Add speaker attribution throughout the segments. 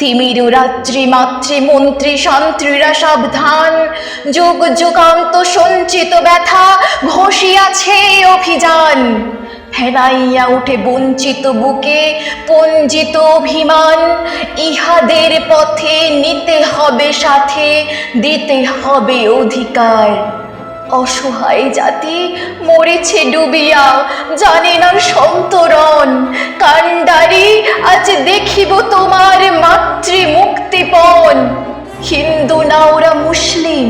Speaker 1: তিমিরু রাত্রি, মাতৃ, মন্ত্রী সন্ত্রীরা সাবধান যুগ, যুগান্ত, সঞ্চিত ব্যথা, ঘষিয়াছে অভিযান। ফেনাইয়া উঠে বঞ্চিত বুকে পঞ্জিত অভিমান। ইহাদের পথে নিতে হবে সাথে, দিতে হবে অধিকার। অসহায় জাতি মরেছে ডুবিয়া, জানে না সন্তরণ। কান্ডারি আজ দেখিব তোমার মুক্তিপণ হিন্দু না ওরা মুসলিম,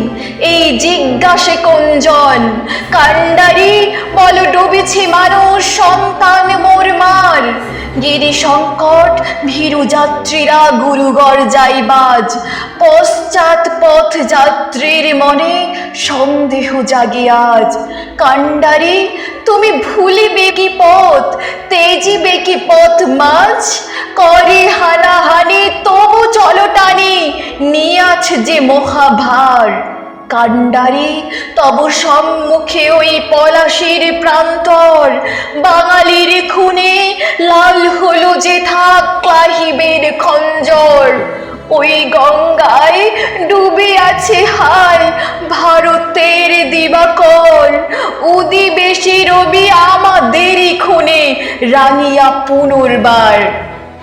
Speaker 1: এই জিজ্ঞাসে কোনজন কান্ডারি বল ডুবেছে মানুষ, সন্তান মোর মার গিরি সংকট ভীরু যাত্রীরা গুরুগর যাইবাজ পশ্চাৎ যাত্রীর মনে সন্দেহ জাগে আজ। কাণ্ডারি তুমি ভুলিবে কি পথ? তেজিবে কি পথ মাঝ করে হানাহানি, তবু চলো টানি। নিয়াছ যে মহাভার। কাণ্ডারি তব সম্মুখে ওই পলাশির প্রান্তর। বাঙালির খুনে লাল হলো যে থাক ক্লাহিবের খঞ্জর। ওই গঙ্গায় ডুবে আছে হায় ভারতের দিবাকর উদিবেশী রবি আমাদেরই খুনে রাঙিয়া পুনর্বার।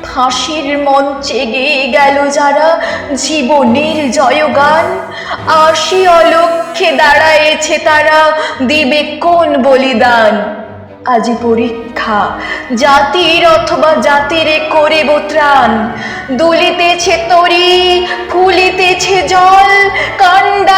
Speaker 1: ফাঁসির মঞ্চে গেয়ে গেল যারা জীবনের জয়গান। আশি অলক্ষে দাঁড়ায়েছে তারা দিবে কোন বলিদান? আজি পরীক্ষা, জাতির অথবা জাতিরে করে ত্রাণ। দুলিতেছে তরি ফুলিতেছে জল হুঁশিয়ার